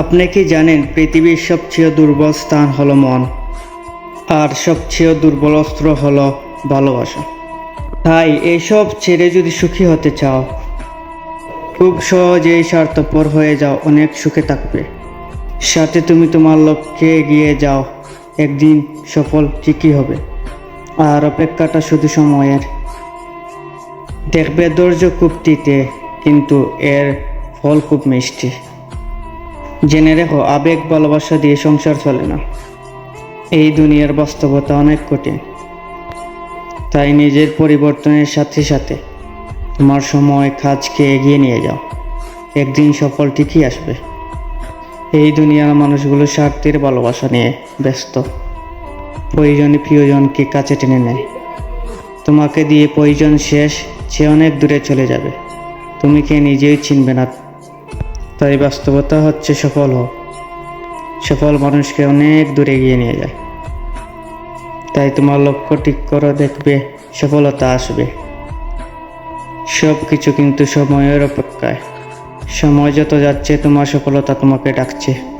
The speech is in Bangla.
আপনি কি জানেন, পৃথিবীর সবচেয়ে দুর্বল স্থান হলো মন। আর সবচেয়ে দুর্বল অস্ত্র হলো ভালোবাসা। তাই এইসব ছেড়ে যদি সুখী হতে চাও, খুব সহজেই স্বার্থপর হয়ে যাও, অনেক সুখে থাকবে। সাথে তুমি তোমার লক্ষ্যে এগিয়ে যাও, একদিন সফল ঠিকই হবে। আর অপেক্ষাটা শুধু সময়ের। দেখবে ধৈর্য খুব তিতে কিন্তু এর ফল খুব মিষ্টি। জেনে রেখো, আবেগ, ভালোবাসা দিয়ে সংসার চলে না। এই দুনিয়ার বাস্তবতা অনেক কঠিন। তাই নিজের পরিবর্তনের সাথে সাথে তোমার সময়, কাজকে এগিয়ে নিয়ে যাও। একদিন সফল ঠিকই আসবে। এই দুনিয়ার মানুষগুলো স্বার্থের ভালোবাসা নিয়ে ব্যস্ত। প্রয়োজনে প্রিয়জনকে কাছে টেনে নেয়। তোমাকে দিয়ে প্রয়োজন শেষ, সে অনেক দূরে চলে যাবে। তুমি কে নিজেই চিনবে না তাই বাস্তবতা হচ্ছে সফল হোক। সফল মানুষকে অনেক দূরে এগিয়ে নিয়ে যায়। তাই তোমার লক্ষ্য ঠিক করো, দেখবে সফলতা আসবে। সব কিছু কিন্তু সময়ের অপেক্ষায়। সময় যত যাচ্ছে, তোমার সফলতা তোমাকে ডাকছে।